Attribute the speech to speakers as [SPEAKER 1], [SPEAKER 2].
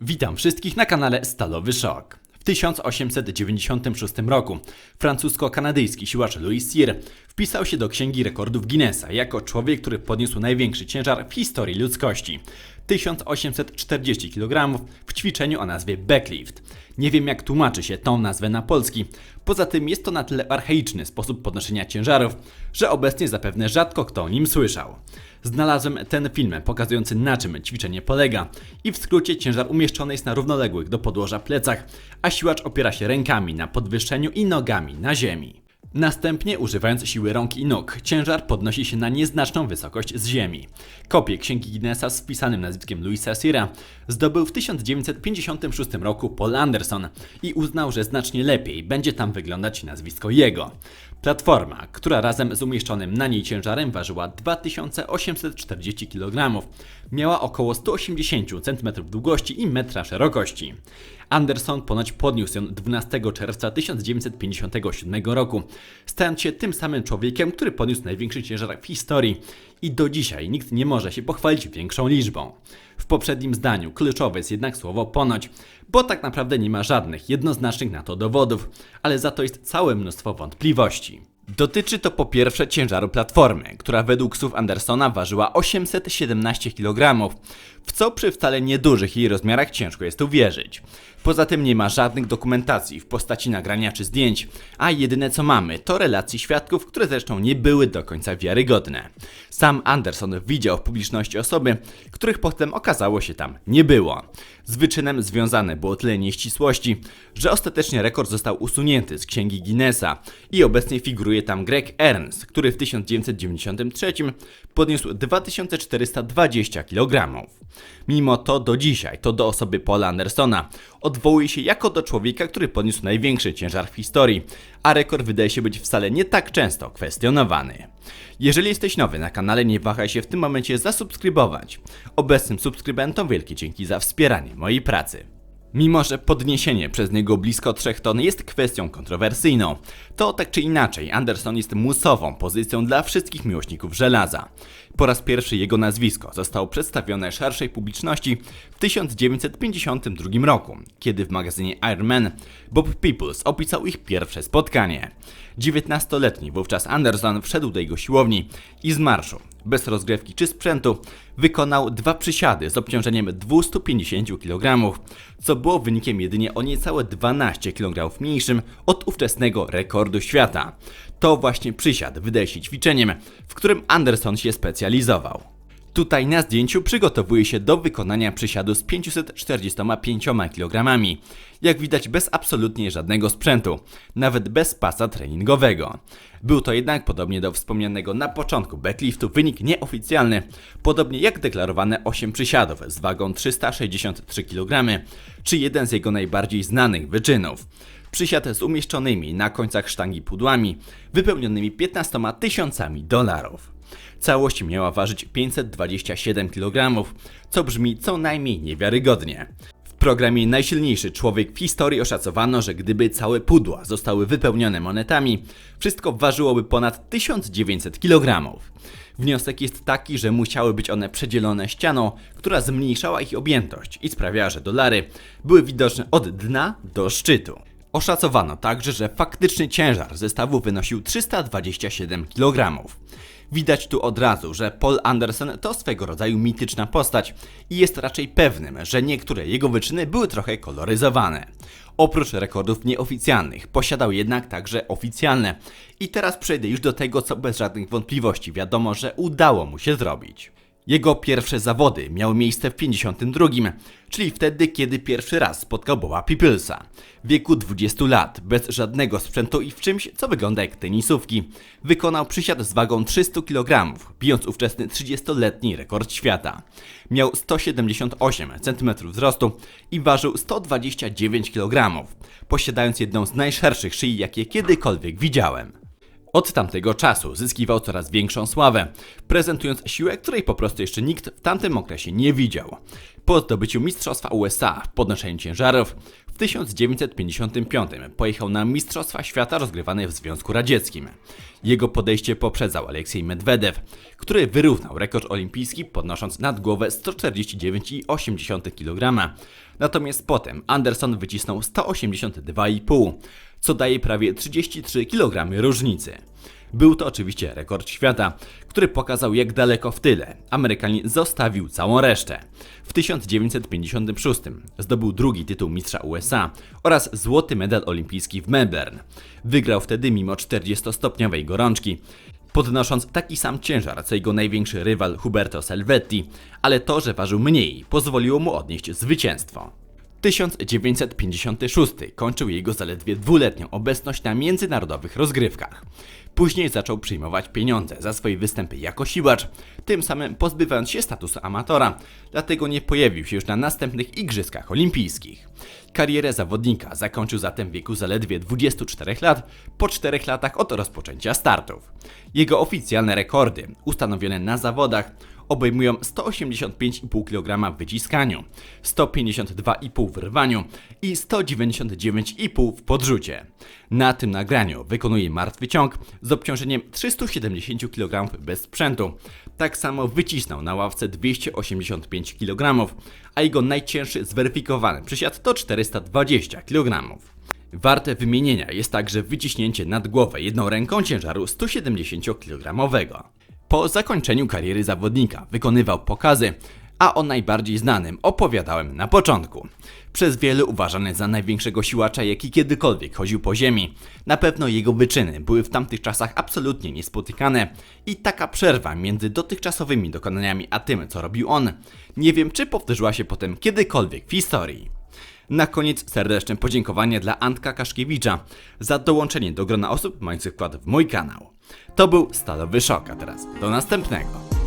[SPEAKER 1] Witam wszystkich na kanale Stalowy Szok. W 1896 roku francusko-kanadyjski siłacz Louis Cyr wpisał się do Księgi Rekordów Guinnessa jako człowiek, który podniósł największy ciężar w historii ludzkości. 1840 kg w ćwiczeniu o nazwie backlift. Nie wiem jak tłumaczy się tą nazwę na polski. Poza tym jest to na tyle archaiczny sposób podnoszenia ciężarów, że obecnie zapewne rzadko kto o nim słyszał. Znalazłem ten film pokazujący na czym ćwiczenie polega i w skrócie ciężar umieszczony jest na równoległych do podłoża plecach, a siłacz opiera się rękami na podwyższeniu i nogami na ziemi. Następnie, używając siły rąk i nóg, ciężar podnosi się na nieznaczną wysokość z ziemi. Kopię Księgi Guinnessa z wpisanym nazwiskiem Louisa Sira zdobył w 1956 roku Paul Anderson i uznał, że znacznie lepiej będzie tam wyglądać nazwisko jego. Platforma, która razem z umieszczonym na niej ciężarem ważyła 2840 kg, miała około 180 cm długości i metra szerokości. Anderson ponoć podniósł ją 12 czerwca 1957 roku, stając się tym samym człowiekiem, który podniósł największy ciężar w historii i do dzisiaj nikt nie może się pochwalić większą liczbą. W poprzednim zdaniu kluczowe jest jednak słowo ponoć, bo tak naprawdę nie ma żadnych jednoznacznych na to dowodów, ale za to jest całe mnóstwo wątpliwości. Dotyczy to po pierwsze ciężaru platformy, która według słów Andersona ważyła 817 kg, w co przy wcale niedużych jej rozmiarach ciężko jest uwierzyć. Poza tym nie ma żadnych dokumentacji w postaci nagrania czy zdjęć, a jedyne co mamy to relacje świadków, które zresztą nie były do końca wiarygodne. Sam Anderson widział w publiczności osoby, których potem okazało się tam nie było. Z wyczynem związane było tyle nieścisłości, że ostatecznie rekord został usunięty z księgi Guinnessa i obecnie figuruje tam Greg Ernst, który w 1993 podniósł 2420 kg. Mimo to do dzisiaj to do osoby Paula Andersona odwołuje się jako do człowieka, który podniósł największy ciężar w historii, a rekord wydaje się być wcale nie tak często kwestionowany. Jeżeli jesteś nowy na kanale, nie wahaj się w tym momencie zasubskrybować. Obecnym subskrybentom wielkie dzięki za wspieranie mojej pracy. Mimo, że podniesienie przez niego blisko 3 ton jest kwestią kontrowersyjną, to tak czy inaczej Anderson jest musową pozycją dla wszystkich miłośników żelaza. Po raz pierwszy jego nazwisko zostało przedstawione szerszej publiczności w 1952 roku, kiedy w magazynie Iron Man Bob Peoples opisał ich pierwsze spotkanie. 19-letni wówczas Anderson wszedł do jego siłowni i z marszu, bez rozgrywki czy sprzętu, wykonał dwa przysiady z obciążeniem 250 kg, co było wynikiem jedynie o niecałe 12 kg mniejszym od ówczesnego rekordu świata. To właśnie przysiad wydaje się ćwiczeniem, w którym Anderson się Tutaj na zdjęciu przygotowuje się do wykonania przysiadu z 545 kg. Jak widać bez absolutnie żadnego sprzętu, nawet bez pasa treningowego. Był to jednak, podobnie do wspomnianego na początku backliftu, wynik nieoficjalny, podobnie jak deklarowane 8 przysiadów z wagą 363 kg, czy jeden z jego najbardziej znanych wyczynów. Przysiad z umieszczonymi na końcach sztangi pudłami, wypełnionymi 15 tysiącami dolarów. Całość miała ważyć 527 kg, co brzmi co najmniej niewiarygodnie. W programie Najsilniejszy Człowiek w historii oszacowano, że gdyby całe pudła zostały wypełnione monetami, wszystko ważyłoby ponad 1900 kg. Wniosek jest taki, że musiały być one przedzielone ścianą, która zmniejszała ich objętość i sprawiała, że dolary były widoczne od dna do szczytu. Oszacowano także, że faktyczny ciężar zestawu wynosił 327 kg. Widać tu od razu, że Paul Anderson to swego rodzaju mityczna postać i jest raczej pewnym, że niektóre jego wyczyny były trochę koloryzowane. Oprócz rekordów nieoficjalnych, posiadał jednak także oficjalne. I teraz przejdę już do tego, co bez żadnych wątpliwości wiadomo, że udało mu się zrobić. Jego pierwsze zawody miały miejsce w 52, czyli wtedy, kiedy pierwszy raz spotkał Boba Peoplesa. W wieku 20 lat, bez żadnego sprzętu i w czymś, co wygląda jak tenisówki, wykonał przysiad z wagą 300 kg, bijąc ówczesny 30-letni rekord świata. Miał 178 cm wzrostu i ważył 129 kg, posiadając jedną z najszerszych szyi, jakie kiedykolwiek widziałem. Od tamtego czasu zyskiwał coraz większą sławę, prezentując siłę, której po prostu jeszcze nikt w tamtym okresie nie widział. Po zdobyciu Mistrzostwa USA w podnoszeniu ciężarów, w W 1955 pojechał na Mistrzostwa Świata rozgrywane w Związku Radzieckim. Jego podejście poprzedzał Aleksiej Medwedew, który wyrównał rekord olimpijski podnosząc nad głowę 149,8 kg. Natomiast potem Anderson wycisnął 182,5, co daje prawie 33 kg różnicy. Był to oczywiście rekord świata, który pokazał jak daleko w tyle Amerykanin zostawił całą resztę. W 1956 zdobył drugi tytuł mistrza USA oraz złoty medal olimpijski w Melbourne. Wygrał wtedy mimo 40-stopniowej gorączki, podnosząc taki sam ciężar co jego największy rywal Huberto Salvetti, ale to, że ważył mniej, pozwoliło mu odnieść zwycięstwo. 1956 kończył jego zaledwie dwuletnią obecność na międzynarodowych rozgrywkach. Później zaczął przyjmować pieniądze za swoje występy jako siłacz, tym samym pozbywając się statusu amatora, dlatego nie pojawił się już na następnych Igrzyskach Olimpijskich. Karierę zawodnika zakończył zatem w wieku zaledwie 24 lat, po 4 latach od rozpoczęcia startów. Jego oficjalne rekordy, ustanowione na zawodach, obejmują 185,5 kg w wyciskaniu, 152,5 w rwaniu i 199,5 w podrzucie. Na tym nagraniu wykonuje martwy ciąg z obciążeniem 370 kg bez sprzętu. Tak samo wycisnął na ławce 285 kg, a jego najcięższy zweryfikowany przysiad to 420 kg. Warte wymienienia jest także wyciśnięcie nad głowę jedną ręką ciężaru 170 kg. Po zakończeniu kariery zawodnika wykonywał pokazy, a o najbardziej znanym opowiadałem na początku. Przez wielu uważany za największego siłacza, jaki kiedykolwiek chodził po ziemi. Na pewno jego wyczyny były w tamtych czasach absolutnie niespotykane i taka przerwa między dotychczasowymi dokonaniami a tym, co robił on, nie wiem czy powtórzyła się potem kiedykolwiek w historii. Na koniec serdeczne podziękowanie dla Antka Kaszkiewicza za dołączenie do grona osób mających wkład w mój kanał. To był Stalowy Szok, a teraz do następnego.